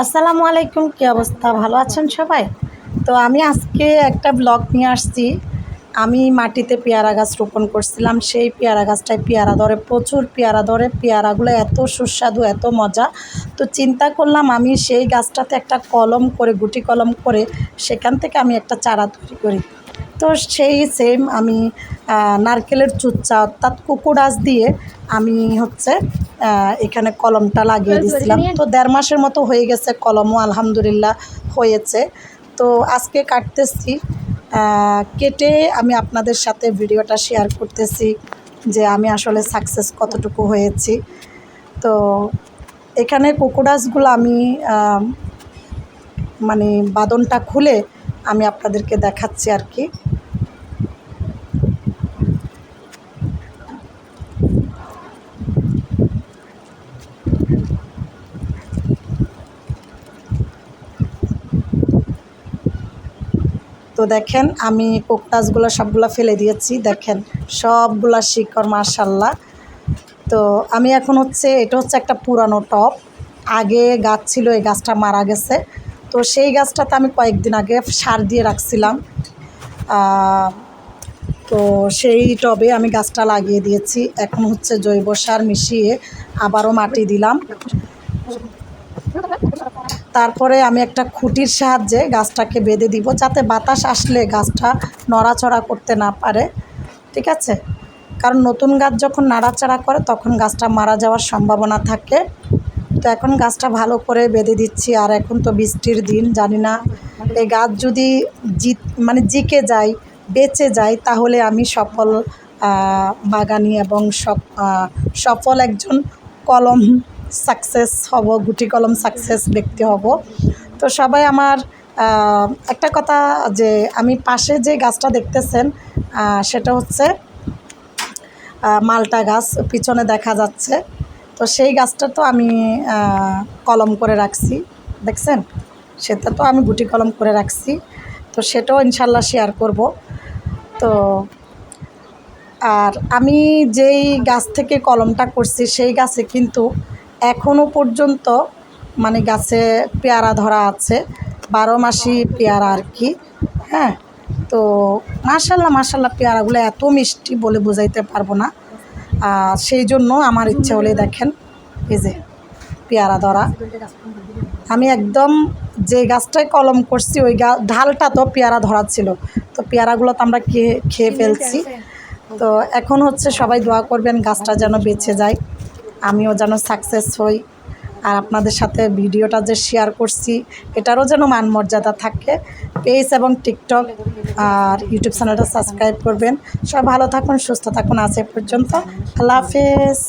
আসসালামু আলাইকুম, কী অবস্থা? ভালো আছেন সবাই? তো আমি আজকে একটা ব্লগ নিয়ে আসছি। আমি মাটিতে পেয়ারা গাছ রোপণ করছিলাম। সেই পেয়ারা গাছটায় পেয়ারা ধরে, প্রচুর পেয়ারা ধরে। পেয়ারাগুলো এত সুস্বাদু, এত মজা। তো চিন্তা করলাম আমি সেই গাছটাতে একটা কলম করে, গুটি কলম করে সেখান থেকে আমি একটা চারা তৈরি করি। তো সেই সেম আমি নারকেলের চুচ্চা অর্থাৎ কুকুরাস দিয়ে আমি হচ্ছে এখানে কলমটা লাগিয়ে দিয়েছিলাম তো দেড় মাসের মতো হয়ে গেছে কলমও আলহামদুলিল্লাহ হয়েছে। তো আজকে কাটতেছি। কেটে আমি আপনাদের সাথে ভিডিওটা শেয়ার করতেছি যে আমি আসলে সাকসেস কতটুকু হয়েছি। তো এখানে কোকোডাসগুলো আমি মানে বাদনটা খুলে আমি আপনাদেরকে দেখাচ্ছি আর কি। তো দেখেন, আমি কোকটাসগুলো সবগুলো ফেলে দিয়েছি, দেখেন, সবগুলা শিকড় মার্শাল্লাহ তো আমি এখন হচ্ছে, এটা হচ্ছে একটা পুরানো টপ আগে গাছ ছিল, এই গাছটা মারা গেছে। তো সেই গাছটাতে আমি কয়েকদিন আগে সার দিয়ে রাখছিলাম। তো সেই টবে আমি গাছটা লাগিয়ে দিয়েছি। এখন হচ্ছে জৈব সার মিশিয়ে আবারও মাটি দিলাম। তারপরে আমি একটা খুঁটির সাহায্যে গাছটাকে বেঁধে দিব, যাতে বাতাস আসলে গাছটা নড়াচড়া করতে না পারে, ঠিক আছে? কারণ নতুন গাছ যখন নাড়াচাড়া করে, তখন গাছটা মারা যাওয়ার সম্ভাবনা থাকে। তো এখন গাছটা ভালো করে বেঁধে দিচ্ছি, আর এখন তো বৃষ্টির দিন, জানি না। এই গাছ যদি জিত মানে জিকে যায়, বেঁচে যায়, তাহলে আমি সফল বাগানি এবং সফ- সফল একজন কলম সাকসেস হব, গুটি কলম সাকসেস ব্যক্তি হব। তো সবাই আমার একটা কথা যে আমি পাশে যে গাছটা দেখতেছেন সেটা হচ্ছে মালটা গাছ পিছনে দেখা যাচ্ছে। তো সেই গাছটা তো আমি কলম করে রাখছি, দেখছেন? সেটা তো আমি গুটি কলম করে রাখছি। তো সেটাও ইনশাল্লাহ শেয়ার করব। তো, আর আমি যেই গাছ থেকে কলমটা করছি, সেই গাছে কিন্তু এখনও পর্যন্ত মানে গাছে পেয়ারা ধরা আছে। বারো মাসি পেয়ারা আর কি হ্যাঁ? তো মাশাল্লাহ মাশাল্লাহ পেয়ারাগুলো এত মিষ্টি বলে বোঝাইতে পারব না। আর সেই জন্য আমার ইচ্ছে হলে দেখেন এই যে পেয়ারা ধরা। আমি একদম যে গাছটায় কলম করছি ওই গা ঢালটা তো পেয়ারা ধরা ছিল। তো পেয়ারাগুলো তো আমরা খেয়ে খেয়ে ফেলছি। তো এখন হচ্ছে সবাই দোয়া করবেন গাছটা যেন বেঁচে যায়। আমিও যেন সাকসেস হই। আর আপনাদের সাথে ভিডিওটা যে শেয়ার করছি, এটারও যেন মান মর্যাদা থাকে। পেজ এবং টিকটক আর ইউটিউব চ্যানেলটা সাবস্ক্রাইব করবেন। সব ভালো থাকুন, সুস্থ থাকুন। এ পর্যন্ত। আল্লাহ হাফেজ।